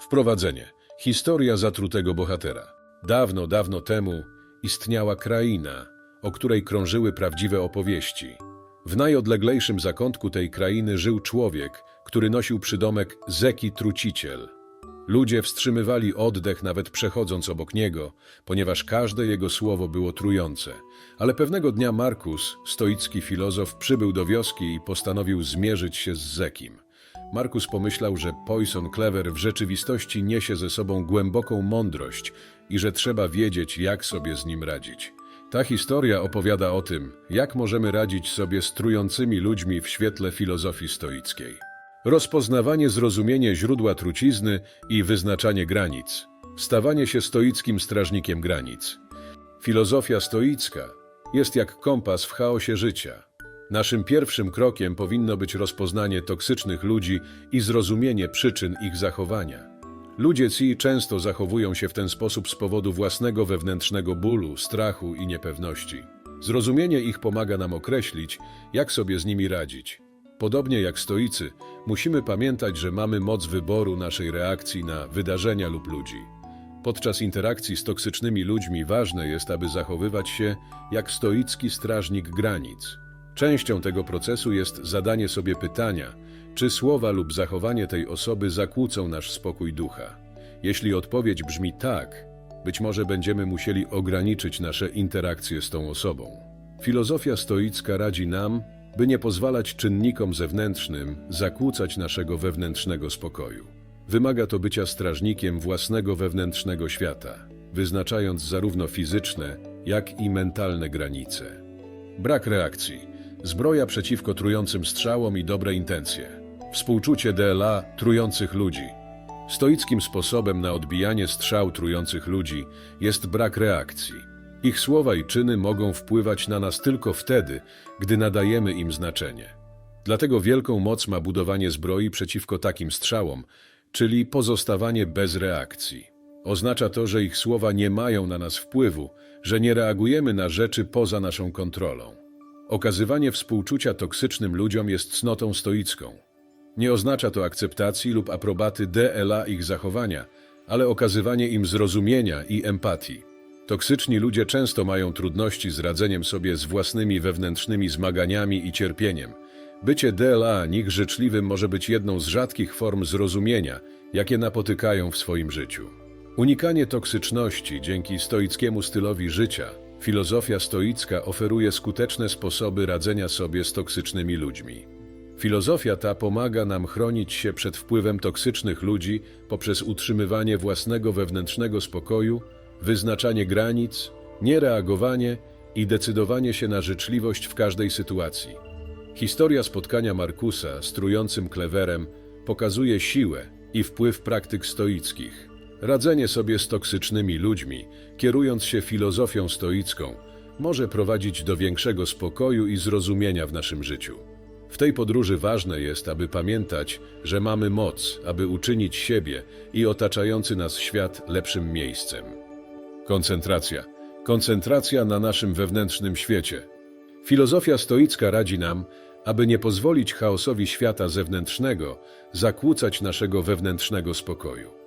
Wprowadzenie. Historia zatrutego bohatera. Dawno, dawno temu istniała kraina, o której krążyły prawdziwe opowieści. W najodleglejszym zakątku tej krainy żył człowiek, który nosił przydomek Zeki Truciciel. Ludzie wstrzymywali oddech nawet przechodząc obok niego, ponieważ każde jego słowo było trujące. Ale pewnego dnia Markus, stoicki filozof, przybył do wioski i postanowił zmierzyć się z Zekim. Markus pomyślał, że Poison Clever w rzeczywistości niesie ze sobą głęboką mądrość i że trzeba wiedzieć, jak sobie z nim radzić. Ta historia opowiada o tym, jak możemy radzić sobie z trującymi ludźmi w świetle filozofii stoickiej. Rozpoznawanie, zrozumienie źródła trucizny i wyznaczanie granic. Stawanie się stoickim strażnikiem granic. Filozofia stoicka jest jak kompas w chaosie życia. Naszym pierwszym krokiem powinno być rozpoznanie toksycznych ludzi i zrozumienie przyczyn ich zachowania. Ludzie ci często zachowują się w ten sposób z powodu własnego wewnętrznego bólu, strachu i niepewności. Zrozumienie ich pomaga nam określić, jak sobie z nimi radzić. Podobnie jak stoicy, musimy pamiętać, że mamy moc wyboru naszej reakcji na wydarzenia lub ludzi. Podczas interakcji z toksycznymi ludźmi ważne jest, aby zachowywać się jak stoicki strażnik granic. Częścią tego procesu jest zadanie sobie pytania, czy słowa lub zachowanie tej osoby zakłócą nasz spokój ducha. Jeśli odpowiedź brzmi tak, być może będziemy musieli ograniczyć nasze interakcje z tą osobą. Filozofia stoicka radzi nam, by nie pozwalać czynnikom zewnętrznym zakłócać naszego wewnętrznego spokoju. Wymaga to bycia strażnikiem własnego wewnętrznego świata, wyznaczając zarówno fizyczne, jak i mentalne granice. Brak reakcji, zbroja przeciwko trującym strzałom i dobre intencje, współczucie DLA trujących ludzi. Stoickim sposobem na odbijanie strzał trujących ludzi jest brak reakcji. Ich słowa i czyny mogą wpływać na nas tylko wtedy, gdy nadajemy im znaczenie. Dlatego wielką moc ma budowanie zbroi przeciwko takim strzałom, czyli pozostawanie bez reakcji. Oznacza to, że ich słowa nie mają na nas wpływu, że nie reagujemy na rzeczy poza naszą kontrolą. Okazywanie współczucia toksycznym ludziom jest cnotą stoicką. Nie oznacza to akceptacji lub aprobaty DLA ich zachowania, ale okazywanie im zrozumienia i empatii. Toksyczni ludzie często mają trudności z radzeniem sobie z własnymi wewnętrznymi zmaganiami i cierpieniem. Bycie DLA nich życzliwym może być jedną z rzadkich form zrozumienia, jakie napotykają w swoim życiu. Unikanie toksyczności dzięki stoickiemu stylowi życia, filozofia stoicka oferuje skuteczne sposoby radzenia sobie z toksycznymi ludźmi. Filozofia ta pomaga nam chronić się przed wpływem toksycznych ludzi poprzez utrzymywanie własnego wewnętrznego spokoju, wyznaczanie granic, niereagowanie i decydowanie się na życzliwość w każdej sytuacji. Historia spotkania Markusa z trującym klewerem pokazuje siłę i wpływ praktyk stoickich. Radzenie sobie z toksycznymi ludźmi, kierując się filozofią stoicką, może prowadzić do większego spokoju i zrozumienia w naszym życiu. W tej podróży ważne jest, aby pamiętać, że mamy moc, aby uczynić siebie i otaczający nas świat lepszym miejscem. Koncentracja. Koncentracja na naszym wewnętrznym świecie. Filozofia stoicka radzi nam, aby nie pozwolić chaosowi świata zewnętrznego zakłócać naszego wewnętrznego spokoju.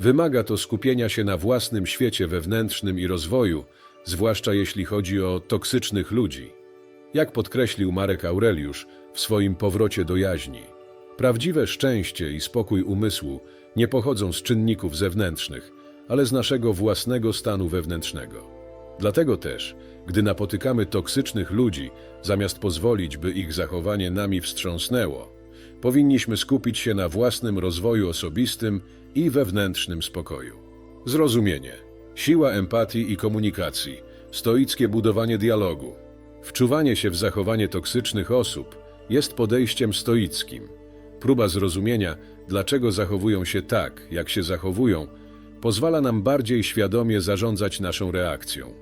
Wymaga to skupienia się na własnym świecie wewnętrznym i rozwoju, zwłaszcza jeśli chodzi o toksycznych ludzi. Jak podkreślił Marek Aureliusz w swoim powrocie do jaźni, prawdziwe szczęście i spokój umysłu nie pochodzą z czynników zewnętrznych, ale z naszego własnego stanu wewnętrznego. Dlatego też, gdy napotykamy toksycznych ludzi, zamiast pozwolić, by ich zachowanie nami wstrząsnęło, powinniśmy skupić się na własnym rozwoju osobistym i wewnętrznym spokoju. Zrozumienie, siła empatii i komunikacji, stoickie budowanie dialogu, wczuwanie się w zachowanie toksycznych osób jest podejściem stoickim. Próba zrozumienia, dlaczego zachowują się tak, jak się zachowują, pozwala nam bardziej świadomie zarządzać naszą reakcją.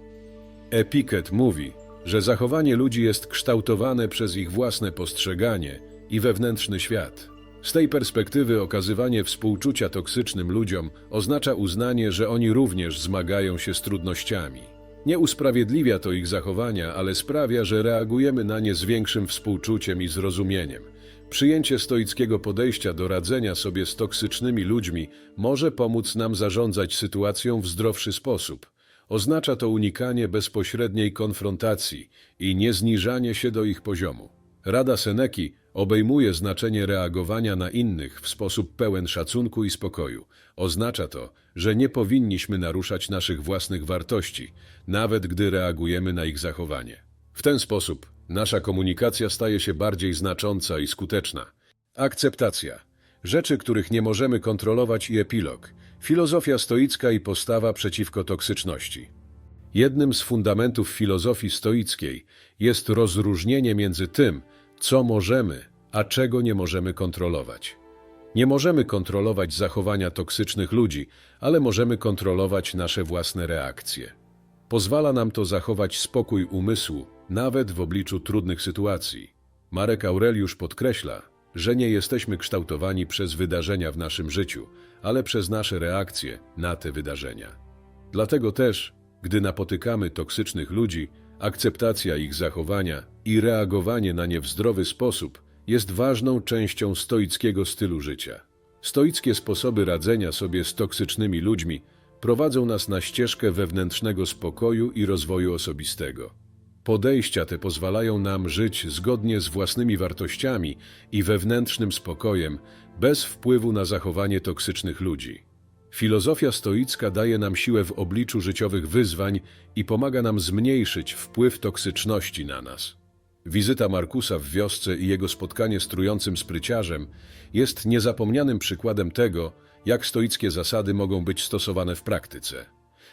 Epiket mówi, że zachowanie ludzi jest kształtowane przez ich własne postrzeganie i wewnętrzny świat. Z tej perspektywy okazywanie współczucia toksycznym ludziom oznacza uznanie, że oni również zmagają się z trudnościami. Nie usprawiedliwia to ich zachowania, ale sprawia, że reagujemy na nie z większym współczuciem i zrozumieniem. Przyjęcie stoickiego podejścia do radzenia sobie z toksycznymi ludźmi może pomóc nam zarządzać sytuacją w zdrowszy sposób. Oznacza to unikanie bezpośredniej konfrontacji i niezniżanie się do ich poziomu. Rada Seneki obejmuje znaczenie reagowania na innych w sposób pełen szacunku i spokoju. Oznacza to, że nie powinniśmy naruszać naszych własnych wartości, nawet gdy reagujemy na ich zachowanie. W ten sposób nasza komunikacja staje się bardziej znacząca i skuteczna. Akceptacja. Rzeczy, których nie możemy kontrolować i epilog. Filozofia stoicka i postawa przeciwko toksyczności. Jednym z fundamentów filozofii stoickiej jest rozróżnienie między tym, co możemy, a czego nie możemy kontrolować. Nie możemy kontrolować zachowania toksycznych ludzi, ale możemy kontrolować nasze własne reakcje. Pozwala nam to zachować spokój umysłu, nawet w obliczu trudnych sytuacji. Marek Aureliusz podkreśla, że nie jesteśmy kształtowani przez wydarzenia w naszym życiu, ale przez nasze reakcje na te wydarzenia. Dlatego też, gdy napotykamy toksycznych ludzi, akceptacja ich zachowania i reagowanie na nie w zdrowy sposób jest ważną częścią stoickiego stylu życia. Stoickie sposoby radzenia sobie z toksycznymi ludźmi prowadzą nas na ścieżkę wewnętrznego spokoju i rozwoju osobistego. Podejścia te pozwalają nam żyć zgodnie z własnymi wartościami i wewnętrznym spokojem, bez wpływu na zachowanie toksycznych ludzi. Filozofia stoicka daje nam siłę w obliczu życiowych wyzwań i pomaga nam zmniejszyć wpływ toksyczności na nas. Wizyta Markusa w wiosce i jego spotkanie z trującym spryciarzem jest niezapomnianym przykładem tego, jak stoickie zasady mogą być stosowane w praktyce.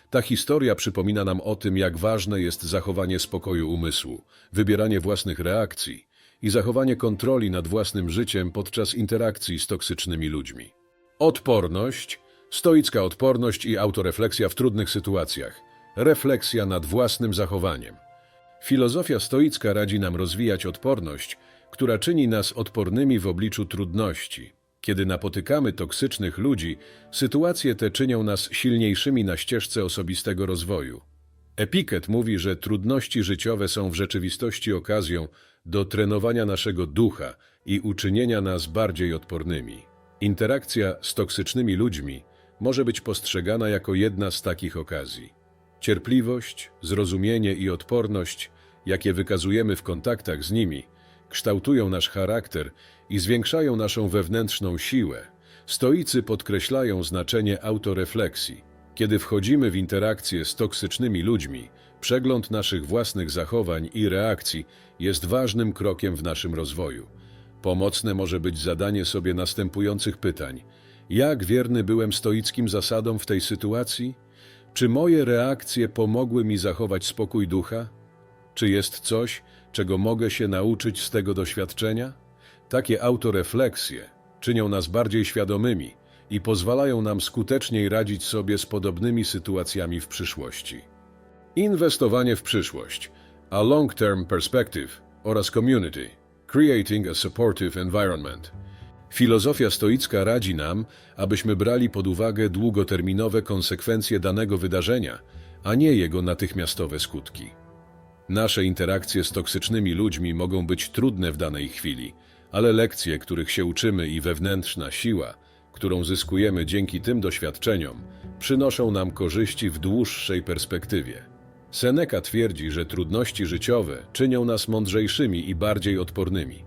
Ta historia przypomina nam o tym, jak ważne jest zachowanie spokoju umysłu, wybieranie własnych reakcji i zachowanie kontroli nad własnym życiem podczas interakcji z toksycznymi ludźmi. Odporność, stoicka odporność i autorefleksja w trudnych sytuacjach, refleksja nad własnym zachowaniem. Filozofia stoicka radzi nam rozwijać odporność, która czyni nas odpornymi w obliczu trudności. Kiedy napotykamy toksycznych ludzi, sytuacje te czynią nas silniejszymi na ścieżce osobistego rozwoju. Epiket mówi, że trudności życiowe są w rzeczywistości okazją do trenowania naszego ducha i uczynienia nas bardziej odpornymi. Interakcja z toksycznymi ludźmi może być postrzegana jako jedna z takich okazji. Cierpliwość, zrozumienie i odporność, jakie wykazujemy w kontaktach z nimi, kształtują nasz charakter i zwiększają naszą wewnętrzną siłę. Stoicy podkreślają znaczenie autorefleksji. Kiedy wchodzimy w interakcje z toksycznymi ludźmi, przegląd naszych własnych zachowań i reakcji jest ważnym krokiem w naszym rozwoju. Pomocne może być zadanie sobie następujących pytań: jak wierny byłem stoickim zasadom w tej sytuacji? Czy moje reakcje pomogły mi zachować spokój ducha? Czy jest coś, czego mogę się nauczyć z tego doświadczenia? Takie autorefleksje czynią nas bardziej świadomymi i pozwalają nam skuteczniej radzić sobie z podobnymi sytuacjami w przyszłości. Inwestowanie w przyszłość, a long-term perspective oraz community, creating a supportive environment. Filozofia stoicka radzi nam, abyśmy brali pod uwagę długoterminowe konsekwencje danego wydarzenia, a nie jego natychmiastowe skutki. Nasze interakcje z toksycznymi ludźmi mogą być trudne w danej chwili, ale lekcje, których się uczymy i wewnętrzna siła, którą zyskujemy dzięki tym doświadczeniom, przynoszą nam korzyści w dłuższej perspektywie. Seneca twierdzi, że trudności życiowe czynią nas mądrzejszymi i bardziej odpornymi.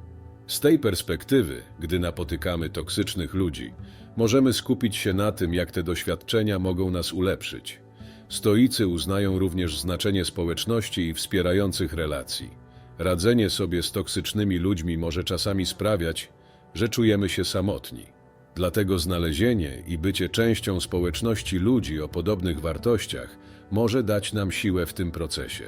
Z tej perspektywy, gdy napotykamy toksycznych ludzi, możemy skupić się na tym, jak te doświadczenia mogą nas ulepszyć. Stoicy uznają również znaczenie społeczności i wspierających relacji. Radzenie sobie z toksycznymi ludźmi może czasami sprawiać, że czujemy się samotni. Dlatego znalezienie i bycie częścią społeczności ludzi o podobnych wartościach może dać nam siłę w tym procesie.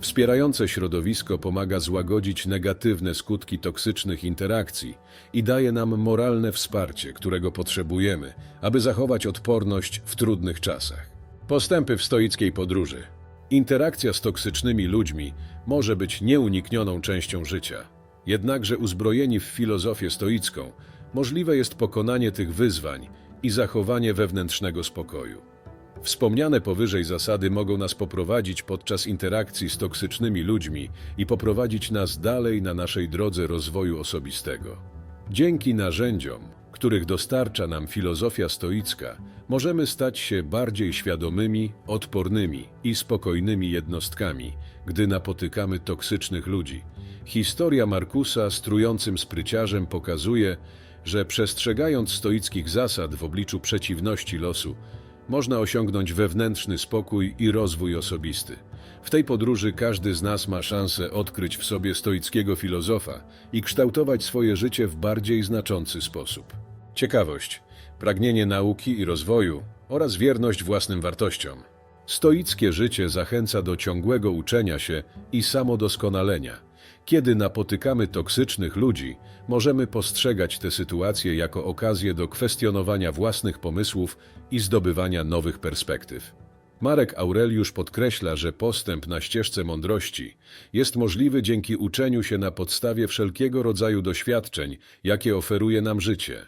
Wspierające środowisko pomaga złagodzić negatywne skutki toksycznych interakcji i daje nam moralne wsparcie, którego potrzebujemy, aby zachować odporność w trudnych czasach. Postępy w stoickiej podróży. Interakcja z toksycznymi ludźmi może być nieuniknioną częścią życia. Jednakże uzbrojeni w filozofię stoicką, możliwe jest pokonanie tych wyzwań i zachowanie wewnętrznego spokoju. Wspomniane powyżej zasady mogą nas poprowadzić podczas interakcji z toksycznymi ludźmi i poprowadzić nas dalej na naszej drodze rozwoju osobistego. Dzięki narzędziom, których dostarcza nam filozofia stoicka, możemy stać się bardziej świadomymi, odpornymi i spokojnymi jednostkami, gdy napotykamy toksycznych ludzi. Historia Markusa z trującym spryciarzem pokazuje, że przestrzegając stoickich zasad w obliczu przeciwności losu, można osiągnąć wewnętrzny spokój i rozwój osobisty. W tej podróży każdy z nas ma szansę odkryć w sobie stoickiego filozofa i kształtować swoje życie w bardziej znaczący sposób. Ciekawość, pragnienie nauki i rozwoju oraz wierność własnym wartościom. Stoickie życie zachęca do ciągłego uczenia się i samodoskonalenia. Kiedy napotykamy toksycznych ludzi, możemy postrzegać te sytuacje jako okazję do kwestionowania własnych pomysłów i zdobywania nowych perspektyw. Marek Aureliusz podkreśla, że postęp na ścieżce mądrości jest możliwy dzięki uczeniu się na podstawie wszelkiego rodzaju doświadczeń, jakie oferuje nam życie.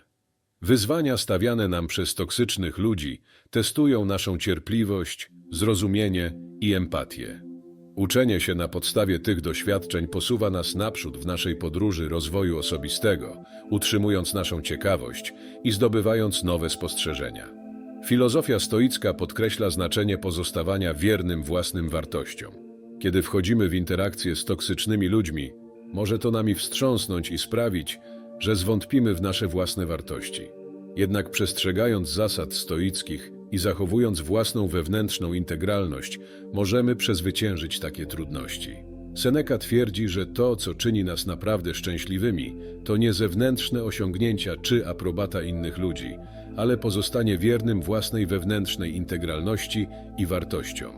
Wyzwania stawiane nam przez toksycznych ludzi testują naszą cierpliwość, zrozumienie i empatię. Uczenie się na podstawie tych doświadczeń posuwa nas naprzód w naszej podróży rozwoju osobistego, utrzymując naszą ciekawość i zdobywając nowe spostrzeżenia. Filozofia stoicka podkreśla znaczenie pozostawania wiernym własnym wartościom. Kiedy wchodzimy w interakcję z toksycznymi ludźmi, może to nami wstrząsnąć i sprawić, że zwątpimy w nasze własne wartości. Jednak przestrzegając zasad stoickich i zachowując własną wewnętrzną integralność, możemy przezwyciężyć takie trudności. Seneca twierdzi, że to, co czyni nas naprawdę szczęśliwymi, to nie zewnętrzne osiągnięcia czy aprobata innych ludzi, ale pozostanie wiernym własnej wewnętrznej integralności i wartościom.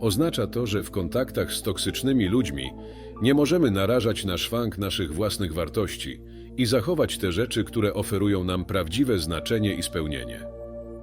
Oznacza to, że w kontaktach z toksycznymi ludźmi nie możemy narażać na szwank naszych własnych wartości i zachować te rzeczy, które oferują nam prawdziwe znaczenie i spełnienie.